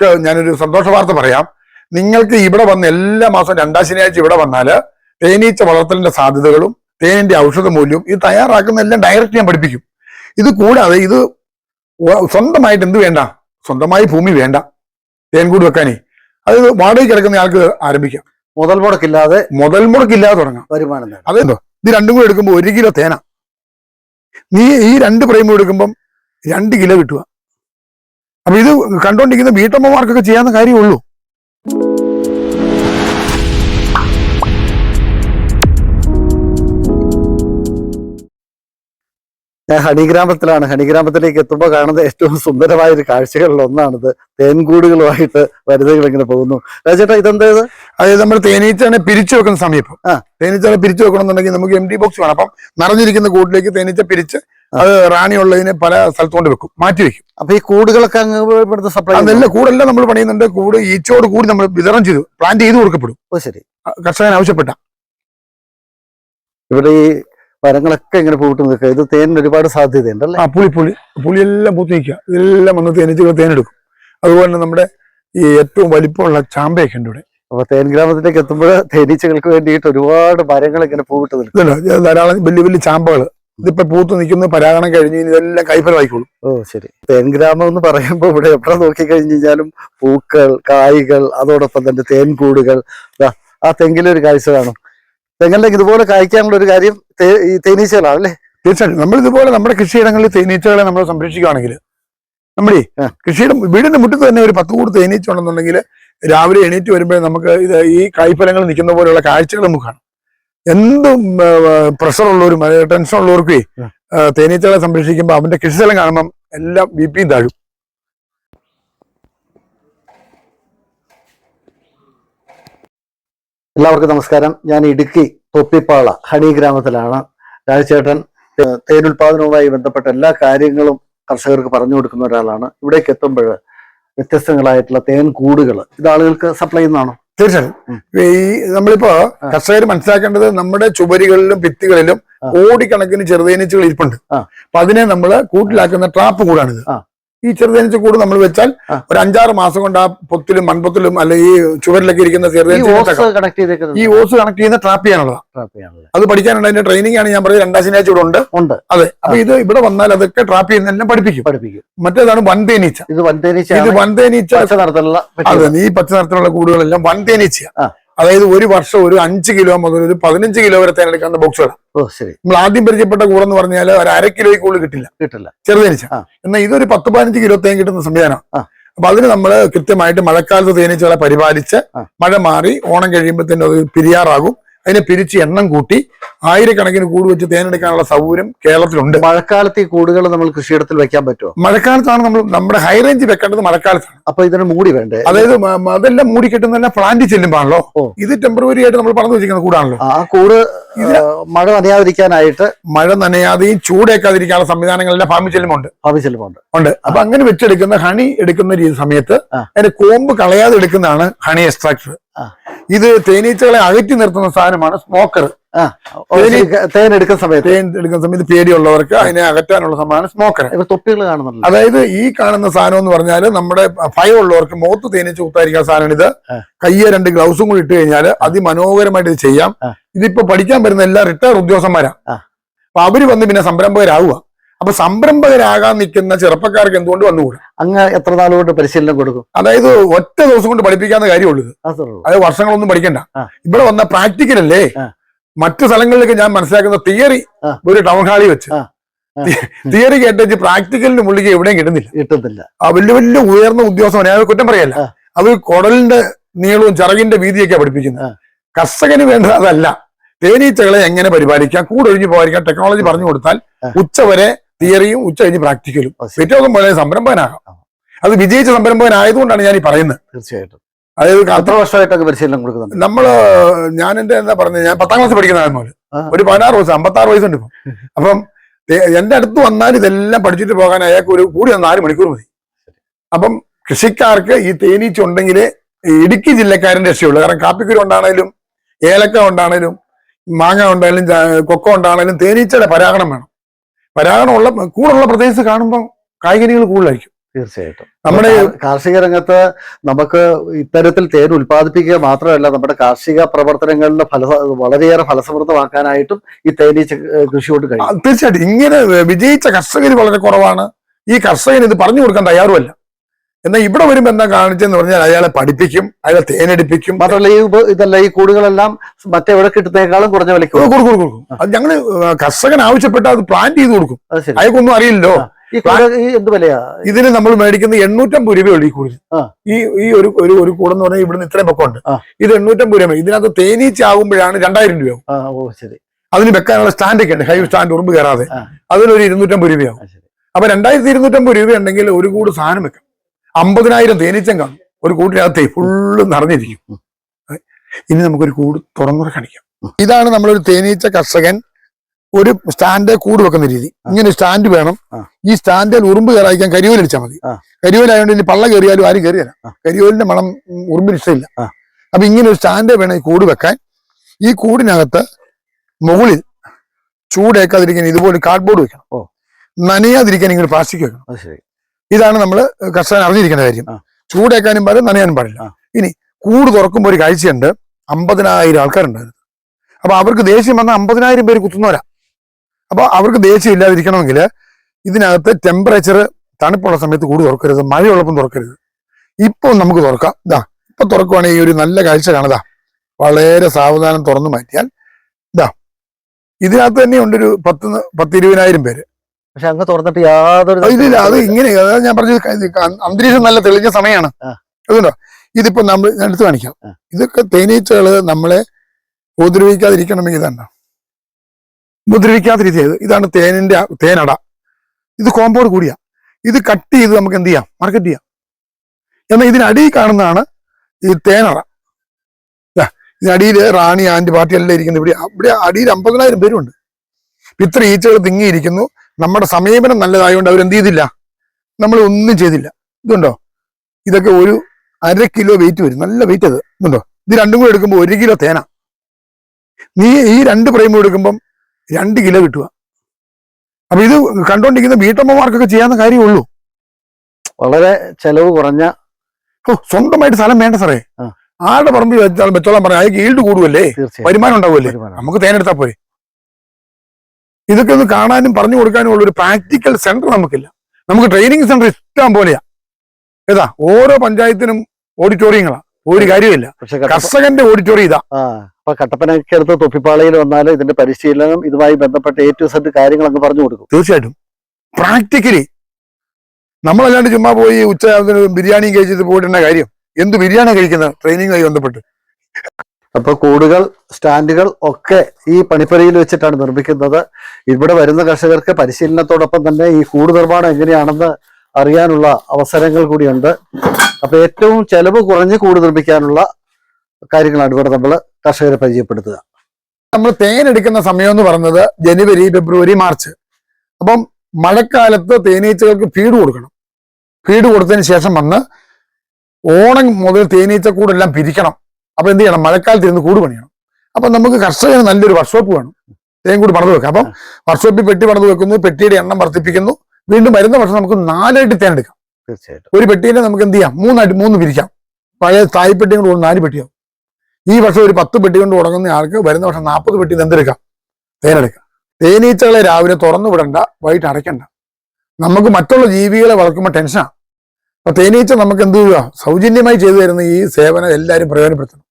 നിങ്ങൾക്ക് ഞാനൊരു സന്തോഷ വാർത്ത പറയാം. നിങ്ങൾക്ക് ഇവിടെ വന്ന് എല്ലാ മാസം രണ്ടാം ശനിയാഴ്ച ഇവിടെ വന്നാൽ തേനീച്ച വളർത്തലിന്റെ സാധ്യതകളും തേനിന്റെ ഔഷധ മൂല്യവും ഇത് തയ്യാറാക്കുന്ന എല്ലാം ഡയറക്റ്റ് ഞാൻ പഠിപ്പിക്കും. ഇത് കൂടാതെ ഇത് സ്വന്തമായിട്ട് എന്ത് വേണ്ട? സ്വന്തമായി ഭൂമി വേണ്ട. തേൻകൂട് വെക്കാനേ. അത് വാടകയ്ക്ക് കിടക്കുന്ന ആൾക്ക് ആരംഭിക്കാം. മുതൽ മുടക്കില്ലാതെ മുതൽ മുടക്കില്ലാതെ തുടങ്ങാം. വരുമാനം അതെന്തോ? ഇത് രണ്ടും കൂടെ എടുക്കുമ്പോൾ ഒരു കിലോ തേന. നീ ഈ രണ്ട് പ്രേമം എടുക്കുമ്പം രണ്ട് കിലോ കിട്ടുക അപ്പൊ ഇത് കണ്ടോണ്ടിരിക്കുന്ന വീട്ടമ്മമാർക്കൊക്കെ ചെയ്യാവുന്ന കാര്യമുള്ളൂ ഞാൻ ഹണിഗ്രാമത്തിലാണ്. ഹണിഗ്രാമത്തിലേക്ക് എത്തുമ്പോൾ കാണുന്ന ഏറ്റവും സുന്ദരമായ ഒരു കാഴ്ചകളിൽ ഒന്നാണിത്. തേൻകൂടുകളുമായിട്ട് വരുതകൾ ഇങ്ങനെ പോകുന്നു. രാജേട്ടാ ഇതെന്താ ഇത്? അതായത് നമ്മൾ തേനീച്ചനെ പിരിച്ചു വെക്കുന്ന സമയം ആ. തേനീച്ചനെ പിരിച്ചു വെക്കണമെന്നുണ്ടെങ്കിൽ നമുക്ക് എം ഡി ബോക്സ് വേണം. അപ്പം നിറഞ്ഞിരിക്കുന്ന കൂട്ടിലേക്ക് തേനീച്ച പിരിച്ച് അത് റാണിയുള്ളതിനെ പല സ്ഥലത്തുകൊണ്ട് വെക്കും മാറ്റി വെക്കും. അപ്പൊ ഈ കൂടുകളൊക്കെ അങ്ങ് ഇവിടുത്തെ സപ്ലൈ അതല്ല കൂടെല്ലാം നമ്മൾ പണിയുന്നുണ്ട്. കൂട് ഈച്ചോട് കൂടി നമ്മൾ വിതരണം ചെയ്തു പ്ലാന്റ് ചെയ്ത് കൊടുക്കപ്പെടും. ഓ ശരി. കർഷകൻ ആവശ്യപ്പെട്ട. ഇവിടെ ഈ മരങ്ങളൊക്കെ ഇങ്ങനെ പൂട്ട് നിൽക്കുക. ഇത് തേനിന് ഒരുപാട് സാധ്യതയുണ്ട് അല്ലേ? ആ പുളി പുളി പുളിയെല്ലാം പൂത്ത് നിൽക്കുക. ഇതെല്ലാം വന്ന് തേനിച്ച് തേനെടുക്കും അതുപോലെ തന്നെ നമ്മുടെ ഈ ഏറ്റവും വലിപ്പമുള്ള ചാമ്പയൊക്കെ ഉണ്ട് ഇവിടെ. അപ്പൊ തേൻ ഗ്രാമത്തിലേക്ക് എത്തുമ്പോൾ തേനീച്ചകൾക്ക് വേണ്ടിയിട്ട് ഒരുപാട് മരങ്ങൾ ഇങ്ങനെ പൂവിട്ട് നിൽക്കും. ധാരാളം വലിയ വലിയ ചാമ്പകൾ ഇതിപ്പോ പൂത്ത് നിൽക്കുന്ന പരാഗണം കഴിഞ്ഞ് ഇതെല്ലാം കൈഫലമായിക്കോളും. ഓ ശരി. തേൻഗ്രാമം എന്ന് പറയുമ്പോൾ ഇവിടെ എവിടെ നോക്കി കഴിഞ്ഞു കഴിഞ്ഞാലും പൂക്കൾ കായ്കൾ അതോടൊപ്പം തന്നെ തേൻകൂടുകൾ. ആ തെങ്ങിലൊരു കാഴ്ച കാണും. തെങ്ങിലേക്ക് ഇതുപോലെ കായ്ക്കാനുള്ള ഒരു കാര്യം ഈ തേനീച്ചകളാണ് അല്ലേ? തീർച്ചയായിട്ടും. നമ്മൾ ഇതുപോലെ നമ്മുടെ കൃഷിയിടങ്ങളിൽ തേനീച്ചകളെ നമ്മൾ സംരക്ഷിക്കുകയാണെങ്കിൽ നമ്മുടെ. കൃഷിയുടെ വീടിന്റെ മുറ്റത്ത് തന്നെ ഒരു പത്ത് കൂട് തേനീച്ച ഉണ്ടെന്നുണ്ടെങ്കിൽ രാവിലെ എണീറ്റ് വരുമ്പോഴേ നമുക്ക് ഇത് ഈ കായ്ഫലങ്ങൾ നിൽക്കുന്ന പോലെയുള്ള കാഴ്ചകൾ നമുക്ക് കാണാം. എന്തും പ്രഷർ ഉള്ളവരും ടെൻഷൻ ഉള്ളവർക്കേ തേനീച്ചകളെ സംരക്ഷിക്കുമ്പോൾ അവന്റെ കൃഷിസ്ഥലം കാണുമ്പം എല്ലാം ബി പിയും താഴും എല്ലാവർക്കും നമസ്കാരം. ഞാൻ ഇടുക്കി തൊപ്പിപ്പാള ഹണി ഗ്രാമത്തിലാണ്. രാജചേട്ടൻ തേൻ തേനുൽപാദനവുമായി ബന്ധപ്പെട്ട എല്ലാ കാര്യങ്ങളും കർഷകർക്ക് പറഞ്ഞു കൊടുക്കുന്ന ഒരാളാണ്. ഇവിടേക്ക് എത്തുമ്പോൾ വ്യത്യസ്തങ്ങളായിട്ടുള്ള തേൻ കൂടുകൾ. ഇത് ആളുകൾക്ക് സപ്ലൈ ചെയ്യുന്നതാണോ? തീർച്ചയായും ഉം. ഈ നമ്മളിപ്പോ. കർഷകർ മനസ്സിലാക്കേണ്ടത് നമ്മുടെ ചുവരുകളിലും ഭിത്തികളിലും കോടിക്കണക്കിന് ചെറുതേനീച്ചകൾ ഇരിപ്പുണ്ട് അപ്പൊ അതിനെ നമ്മൾ കൂട്ടിലാക്കുന്ന ട്രാപ്പ് കൂടാണിത്. ഈ ചെറുതേനീച്ച കൂട് നമ്മൾ വെച്ചാൽ ഒരു അഞ്ചാറ് മാസം കൊണ്ട് ആ പൊത്തിലും മൺപൊത്തിലും അല്ലെങ്കിൽ ഈ ചുവരിലൊക്കെ ഇരിക്കുന്ന ഈ ചെറുതേനീച്ച ഓസ് കണക്ട് ചെയ്തേക്കുന്നത് ഈ ഓസ് കണക്ട് ചെയ്യുന്ന ട്രാപ്പ് ചെയ്യാനുള്ളതാണ് അത് പഠിക്കാനുള്ള അതിന്റെ ട്രെയിനിങ് ആണ് ഞാൻ പറയുന്നത് രണ്ടാം ശനിയാഴ്ച ഇവിടെ ഉണ്ട്. ഉണ്ട്. അതെ. അപ്പൊ ഇത് ഇവിടെ വന്നാൽ അതൊക്കെ ട്രാപ്പ് ചെയ്യുന്നതെല്ലാം പഠിപ്പിക്കും. പഠിപ്പിക്കും. മറ്റേതാണ് വൻതേനീച്ച. ഇത് വൻതേനീച്ച ഇത് വൻതേനീച്ച അതെ ഈ പച്ച നിറത്തിലുള്ള കൂടുകളെല്ലാം വൻതേനീച്ച. അതായത് ഒരു വർഷം ഒരു അഞ്ച് കിലോ മുതൽ ഒരു പതിനഞ്ച് കിലോ വരെ തേനെടുക്കാവുന്ന ബോക്സുകളാണ് ഓ ശരി. നമ്മൾ ആദ്യം പരിചയപ്പെട്ട കൂടെന്ന് പറഞ്ഞാൽ ഒരു അര കിലോയ്ക്ക് കൂടുതൽ കിട്ടില്ല. കിട്ടില്ല. ചെറുതേനീച്ച. എന്നാൽ ഇതൊരു പത്ത് പതിനഞ്ച് കിലോ തേൻ കിട്ടുന്ന സംവിധാനം. അപ്പൊ അതിന് നമ്മൾ കൃത്യമായിട്ട് മഴക്കാലത്ത് തേനീച്ചകളെ പരിപാലിച്ച് മഴ മാറി ഓണം കഴിയുമ്പോൾ തന്നെ അത് പിരിയാറാകും. അതിനെ പിരിച്ച് എണ്ണം കൂട്ടി ആയിരക്കണക്കിന് കൂട് വെച്ച് തേനെടുക്കാനുള്ള സൗകര്യം കേരളത്തിലുണ്ട്. മഴക്കാലത്ത് ഈ കൂടുകൾ നമ്മൾ കൃഷിയിടത്തിൽ വെക്കാൻ പറ്റുമോ? മഴക്കാലത്താണ് നമ്മൾ നമ്മുടെ ഹൈ റേഞ്ച് വെക്കേണ്ടത് മഴക്കാലത്താണ്. അപ്പൊ ഇതിന് മൂടി വേണ്ടേ? അതായത് അതെല്ലാം മൂടി കിട്ടുന്നതെല്ലാം പ്ലാന്റ് ചെല്ലുമ്പോഴാണല്ലോ. ഇത് ടെമ്പററി ആയിട്ട് നമ്മൾ പറഞ്ഞു വെച്ചിരിക്കുന്ന കൂടാണല്ലോ. ആ കൂട് മഴ നനയാതിരിക്കാനായിട്ട് മഴ നനയാതെയും ചൂടേക്കാതിരിക്കാനുള്ള സംവിധാനങ്ങളെല്ലാം ഫാമിൽ ചെല്ലുമുണ്ട് ആവശ്യമുണ്ട് ഉണ്ട്. അപ്പൊ അങ്ങനെ വെച്ചെടുക്കുന്ന ഹണി എടുക്കുന്ന രീതി സമയത്ത്. അതിന്റെ കോമ്പ് കളയാതെ എടുക്കുന്നതാണ് ഹണി എക്സ്ട്രാക്ടർ. ഇത് തേനീച്ചകളെ അകറ്റി നിർത്തുന്ന സാധനമാണ് സ്മോക്കർ തേനെടുക്കുന്ന തേൻ എടുക്കുന്ന സമയത്ത്. തേൻ എടുക്കുന്ന സമയത്ത് പേടിയുള്ളവർക്ക് അതിനെ അകറ്റാനുള്ള സംഭവമാണ് സ്മോക്കർ തൊപ്പികൾ കാണുന്നുണ്ടല്ലോ. അതായത് ഈ കാണുന്ന സാധനം എന്ന് പറഞ്ഞാൽ നമ്മുടെ ഭയമുള്ളവർക്ക് മുഖത്ത് തേനീച്ച കുത്തായിരിക്കുന്ന സാധനമാണ് ഇത്. കയ്യെ രണ്ട് ഗ്ലൗസും കൂടി ഇട്ട് കഴിഞ്ഞാൽ അതിമനോഹരമായിട്ട് ഇത് ചെയ്യാം. ഇതിപ്പോ പഠിക്കാൻ വരുന്ന എല്ലാ റിട്ടയർ ഉദ്യോഗസ്ഥന്മാരാ. ആ. അപ്പൊ അവർ വന്ന് പിന്നെ സംരംഭകരാകുക അപ്പൊ സംരംഭകരാകാൻ നിൽക്കുന്ന ചെറുപ്പക്കാർക്ക് എന്തുകൊണ്ട് വന്നുകൂടാ? അങ്ങ് എത്ര നാളുകൊണ്ട് കൊണ്ട് പരിശീലനം കൊടുക്കും? അതായത് ഒറ്റ ദിവസം കൊണ്ട് പഠിപ്പിക്കാവുന്ന കാര്യമുള്ളൂ ഇത്. അതേ ഉള്ളൂ. അത് വർഷങ്ങളൊന്നും പഠിക്കണ്ട. ഇവിടെ വന്ന പ്രാക്ടിക്കൽ അല്ലേ? മറ്റു സ്ഥലങ്ങളിലേക്ക് ഞാൻ മനസ്സിലാക്കുന്ന തിയറി ഒരു ടൗൺ ഹാളിൽ വെച്ച്. തിയറി കേട്ടു പ്രാക്ടിക്കലിന് മുള്ളിക്ക് എവിടെയും കിട്ടുന്നില്ല. കിട്ടുന്നില്ല. ആ വലിയ വലിയ ഉയർന്ന ഉദ്യോഗസ്ഥൻ ഞാൻ കുറ്റം പറയല്ല. അത് കുടലിന്റെ നീളവും ചിറകിന്റെ വീതിയൊക്കെ പഠിപ്പിക്കുന്നത്. കർഷകന് വേണ്ടത് അതല്ല. തേനീച്ചകളെ എങ്ങനെ പരിപാലിക്കാം? കൂടൊഴിഞ്ഞു പോകാതിരിക്കാം ടെക്നോളജി പറഞ്ഞു കൊടുത്താൽ ഉച്ചവരെ തിയറിയും ഉച്ച കഴിഞ്ഞ് പ്രാക്ടിക്കലും. പിറ്റേ ദിവസം പോലെ സംരംഭകനാകാം. അത് വിജയിച്ച സംരംഭകനായതുകൊണ്ടാണ് ഞാൻ ഈ പറയുന്നത്. തീർച്ചയായിട്ടും. അതായത് വർഷമായിട്ടൊക്കെ പരിശീലനം കൊടുക്കുന്നത് നമ്മൾ ഞാൻ എന്റെ എന്താ പറഞ്ഞത് ഞാൻ പത്താം ക്ലാസ് പഠിക്കുന്ന മുതൽ ആ. ഒരു പതിനാറ് വയസ്സ് അമ്പത്താറ് വയസ്സുണ്ട് ഇപ്പം. അപ്പം എന്റെ അടുത്ത് വന്നാൽ ഇതെല്ലാം പഠിച്ചിട്ട് പോകാൻ അയാൾക്ക് ഒരു കൂടി വന്ന് നാല് മണിക്കൂർ മതി. അപ്പം കൃഷിക്കാർക്ക് ഈ തേനീച്ച ഉണ്ടെങ്കിൽ ഇടുക്കി ജില്ലക്കാരന്റെ രക്ഷയുള്ളൂ. കാരണം കാപ്പിക്കുരു ഉണ്ടാണേലും ഏലക്ക ഉണ്ടാണേലും മാങ്ങ ഉണ്ടായാലും കൊക്കോ ഉണ്ടാണേലും തേനീച്ചയുടെ പരാഗണം വേണം. പരാഗണമുള്ള കൂടുള്ള പ്രദേശത്ത് കാണുമ്പോൾ കായികനികൾ കൂടുതലായിരിക്കും. തീർച്ചയായിട്ടും. നമ്മുടെ കാർഷിക രംഗത്ത് നമുക്ക് ഇത്തരത്തിൽ തേൻ ഉൽപ്പാദിപ്പിക്കുക മാത്രമല്ല നമ്മുടെ കാർഷിക പ്രവർത്തനങ്ങളുടെ ഫല വളരെയേറെ ഫലസമൃദ്ധമാക്കാനായിട്ടും ഈ തേനീച്ച കൃഷിയോട് കൃഷി കൊണ്ട് കഴിയും. തീർച്ചയായിട്ടും. ഇങ്ങനെ വിജയിച്ച കർഷകർ വളരെ കുറവാണ്. ഈ കർഷകന് ഇത് പറഞ്ഞു കൊടുക്കാൻ തയ്യാറുമല്ല. എന്നാൽ ഇവിടെ വരുമ്പോൾ എന്താ കാണിച്ചെന്ന് പറഞ്ഞാൽ അയാളെ പഠിപ്പിക്കും അയാളെ തേനടിപ്പിക്കും. മാത്രമല്ല ഈ ഇതല്ല ഈ കൂടുകളെല്ലാം മറ്റെവിടെ കിട്ടുന്നതിനേക്കാളും കുറഞ്ഞ വിലയ്ക്ക് കൊടുക്കും. കൊടുക്കും. അത് ഞങ്ങൾ കർഷകൻ ആവശ്യപ്പെട്ട അത് പ്ലാൻ ചെയ്ത് കൊടുക്കും. അയാൾക്കൊന്നും എന്ത് വിലയാ? ഇതിന് നമ്മൾ മേടിക്കുന്ന എണ്ണൂറ്റമ്പത് രൂപയുള്ളൂ ഈ കൂടുതൽ ഈ ഈ ഒരു ഒരു ഒരു കൂടെന്ന് പറഞ്ഞാൽ ഇവിടുന്ന് ഇത്രയും പൊക്കമുണ്ട്. ഇത് എണ്ണൂറ്റമ്പത് രൂപ. ഇതിനകത്ത് തേനീച്ച ആകുമ്പോഴാണ് രണ്ടായിരം രൂപയാവും. ശരി. അതിന് വെക്കാനുള്ള സ്റ്റാൻഡ് ഒക്കെ ഉണ്ട്. ഹൈ സ്റ്റാൻഡ് ഉറുമ്പ് കയറാതെ. അതിനൊരു ഇരുന്നൂറ്റമ്പത് രൂപയാവും. അപ്പൊ രണ്ടായിരത്തി ഇരുന്നൂറ്റമ്പത് രൂപ ഉണ്ടെങ്കിൽ ഒരു കൂട് സാധനം വെക്കാം. അമ്പതിനായിരം തേനീച്ചം കാണും ഒരു കൂട്ടിനകത്തെ ഫുള്ള് നിറഞ്ഞിരിക്കും. ഇനി നമുക്കൊരു കൂട് തുറന്നുറ കാണിക്കാം. ഇതാണ് നമ്മളൊരു തേനീച്ച കർഷകൻ ഒരു സ്റ്റാൻഡ് കൂട് വെക്കുന്ന രീതി ഇങ്ങനെ സ്റ്റാൻഡ് വേണം. ഈ സ്റ്റാൻഡിൽ ഉറുമ്പ് കയറാതിരിക്കാൻ കരിയോൽ അടിച്ചാൽ മതി. കരിയോലായതുകൊണ്ട് ഇനി പള്ള കയറിയാലും ആരും കയറിയല്ല. കരിയോലിന്റെ മണം ഉറുമ്പിന് ഇഷ്ടമില്ല. അപ്പൊ ഇങ്ങനെ ഒരു സ്റ്റാൻഡ് വേണം ഈ കൂട് വെക്കാൻ ഈ കൂടിനകത്ത് മുകളിൽ ചൂടേക്കാതിരിക്കാൻ ഇതുപോലെ കാർഡ്ബോർഡ് വെക്കണം. നനയാതിരിക്കാൻ ഇങ്ങനെ പ്ലാസ്റ്റിക് വെക്കണം ഇതാണ് നമ്മൾ കർഷകൻ അറിഞ്ഞിരിക്കേണ്ട കാര്യം. ചൂടേക്കാനും പാടില്ല നനയാനും പാടില്ല. ഇനി കൂട് തുറക്കുമ്പോൾ ഒരു കാഴ്ചയുണ്ട്. അമ്പതിനായിരം ആൾക്കാരുണ്ടായിരുന്നു. അപ്പൊ അവർക്ക് ദേഷ്യം വന്ന അമ്പതിനായിരം പേര് കുത്തുന്നവരാ. അപ്പൊ അവർക്ക് ദേഷ്യം ഇല്ലാതിരിക്കണമെങ്കിൽ ഇതിനകത്ത് ടെമ്പറേച്ചർ തണുപ്പുള്ള സമയത്ത് കൂട് തുറക്കരുത് മഴയുള്ളപ്പം തുറക്കരുത്. ഇപ്പം നമുക്ക് തുറക്കാം. ഇതാ ഇപ്പൊ തുറക്കുവാണെങ്കിൽ ഒരു നല്ല കാഴ്ച കാണതാ വളരെ സാവധാനം തുറന്നു മാറ്റിയാൽ ഇതാ ഇതിനകത്ത് തന്നെ ഉണ്ടൊരു ഒരു പത്ത് പത്തിരുപതിനായിരം പേര്. പക്ഷെ അങ്ങ് തുറന്നിട്ട് യാതൊരു അത് ഇങ്ങനെ ഞാൻ പറഞ്ഞു അന്തരീക്ഷം നല്ല തെളിഞ്ഞ സമയമാണ്. അതുകൊണ്ടോ? ഇതിപ്പോ നമ്മൾ എടുത്ത് കാണിക്കാം. ഇതൊക്കെ തേനീച്ചകൾ നമ്മളെ ഉപദ്രവിക്കാതിരിക്കണമെങ്കിൽ ഇതാണ്. ഉപദ്രവിക്കാത്ത രീതിയായത് ഇതാണ് തേനിന്റെ തേനട. ഇത് കോമ്പൗണ്ട് കൂടിയാ. ഇത് കട്ട് ചെയ്ത് നമുക്ക് എന്ത് ചെയ്യാം? മാർക്കറ്റ് ചെയ്യാം. എന്നാൽ ഇതിനടിയിൽ കാണുന്നതാണ് ഈ തേനട. ഇതിനടിയിൽ റാണി ആൻഡ് പാർട്ടി എല്ലാം ഇരിക്കുന്നത് ഇവിടെ ഇവിടെ അടിയിൽ അമ്പതിനായിരം പേരുണ്ട്. ഇത്ര ഈച്ചകൾ തിങ്ങിയിരിക്കുന്നു. നമ്മുടെ സമീപനം നല്ലതായതുകൊണ്ട് അവരെന്ത് ചെയ്തില്ല? നമ്മൾ ഒന്നും ചെയ്തില്ല. ഇതുണ്ടോ? ഇതൊക്കെ ഒരു അര കിലോ വെയിറ്റ് വരും. നല്ല വെയിറ്റ് അത്. ഇതുണ്ടോ? ഇത് രണ്ടും കൂടെ എടുക്കുമ്പോൾ ഒരു കിലോ തേന. നീ ഈ രണ്ട് പ്രൈം എടുക്കുമ്പം രണ്ട് കിലോ കിട്ടുക. അപ്പൊ ഇത് കണ്ടോണ്ടിരിക്കുന്ന വീട്ടമ്മമാർക്കൊക്കെ ചെയ്യാവുന്ന കാര്യമുള്ളൂ. വളരെ ചെലവ് കുറഞ്ഞ ഓ സ്വന്തമായിട്ട് സ്ഥലം വേണ്ട സാറേ. ആരുടെ പറമ്പിൽ വെച്ചാൽ വെച്ചോളാൻ പറയാം. അയാൾക്ക് ഈൽഡ് കൂടുമല്ലേ വരുമാനം ഉണ്ടാവുമല്ലേ. നമുക്ക് തേനെടുത്താൽ പോരെ. ഇതൊക്കെ ഒന്ന് കാണാനും പറഞ്ഞു കൊടുക്കാനും ഉള്ള ഒരു പ്രാക്ടിക്കൽ സെന്റർ നമുക്കില്ല. നമുക്ക് ട്രെയിനിങ് സെന്റർ ഇഷ്ടം പോലെയാ. ഏതാ? ഓരോ പഞ്ചായത്തിനും ഓഡിറ്റോറിയങ്ങളാ ഒരു കാര്യമില്ല കർഷകന്റെ ഓഡിറ്റോറിയം ഇതാ. അപ്പൊ കട്ടപ്പനയ്ക്ക് അടുത്ത് തൊപ്പിപ്പാളയിൽ വന്നാൽ ഇതിന്റെ പരിശീലനം ഇതുമായി ബന്ധപ്പെട്ട എ ടു കാര്യങ്ങൾ അങ്ങ് പറഞ്ഞു കൊടുക്കും. തീർച്ചയായിട്ടും. പ്രാക്ടിക്കലി നമ്മളല്ലാണ്ട് ചുമ്മാ പോയി ഉച്ച ബിരിയാണി കഴിച്ചിട്ട് പോയിട്ടുണ്ട കാര്യം? എന്ത് ബിരിയാണി കഴിക്കുന്ന ട്രെയിനിങ്ങുമായി ബന്ധപ്പെട്ട്. അപ്പൊ കൂടുകൾ സ്റ്റാൻഡുകൾ ഒക്കെ ഈ പണിപ്പുരയിൽ വെച്ചിട്ടാണ് നിർമ്മിക്കുന്നത്. ഇവിടെ വരുന്ന കർഷകർക്ക് പരിശീലനത്തോടൊപ്പം തന്നെ ഈ കൂട് നിർമ്മാണം എങ്ങനെയാണെന്ന് അറിയാനുള്ള അവസരങ്ങൾ കൂടിയുണ്ട്. അപ്പൊ ഏറ്റവും ചെലവ് കുറഞ്ഞ് കൂട് നിർമ്മിക്കാനുള്ള കാര്യങ്ങളാണ് ഇവിടെ നമ്മൾ കർഷകരെ പരിചയപ്പെടുത്തുക. നമ്മൾ തേൻ എടുക്കുന്ന സമയം എന്ന് പറയുന്നത് ജനുവരി ഫെബ്രുവരി മാർച്ച്. അപ്പം മഴക്കാലത്ത് തേനീച്ചകൾക്ക് ഫീഡ് കൊടുക്കണം. ഫീഡ് കൊടുത്തതിന് ശേഷം വന്ന് ഓണം മുതൽ തേനീച്ചക്കൂടെല്ലാം പിരിക്കണം. അപ്പൊ എന്ത് ചെയ്യണം? മഴക്കാലത്ത് ഇരുന്ന് കൂട് പണിയണം. അപ്പൊ നമുക്ക് കർഷകന് നല്ലൊരു വർക്ക്ഷോപ്പ് വേണം. തേൻ കൂടി പണിത് വെക്കാം. അപ്പം വർക്ക്ഷോപ്പിൽ പെട്ടി പണിത് വെക്കുന്നു. പെട്ടിയുടെ എണ്ണം വർദ്ധിപ്പിക്കുന്നു. വീണ്ടും വരുന്ന വർഷം നമുക്ക് നാലായിട്ട് തേൻ എടുക്കാം. തീർച്ചയായിട്ടും. ഒരു പെട്ടിയിലെ നമുക്ക് എന്ത് ചെയ്യാം? മൂന്നായിട്ട് മൂന്ന് പിരിക്കാം പഴയ തായ് പെട്ടി കൊണ്ട് നാല് പെട്ടിയാവും. ഈ വർഷം ഒരു പത്ത് പെട്ടി കൊണ്ട് തുടങ്ങുന്ന ആൾക്ക് വരുന്ന വർഷം നാൽപ്പത് പെട്ടി എന്തെടുക്കാം? തേനെടുക്കാം തേനീച്ചകളെ രാവിലെ തുറന്നു വിടണ്ട വൈകിട്ട് അടയ്ക്കണ്ട. നമുക്ക് മറ്റുള്ള ജീവികളെ വളർത്തുമ്പോൾ ടെൻഷനാണ് അപ്പൊ തേനീച്ച നമുക്ക് എന്ത് ചെയ്യുക? സൗജന്യമായി ചെയ്തു തരുന്ന ഈ സേവനം എല്ലാവരും പ്രയോജനപ്പെടുത്തണം.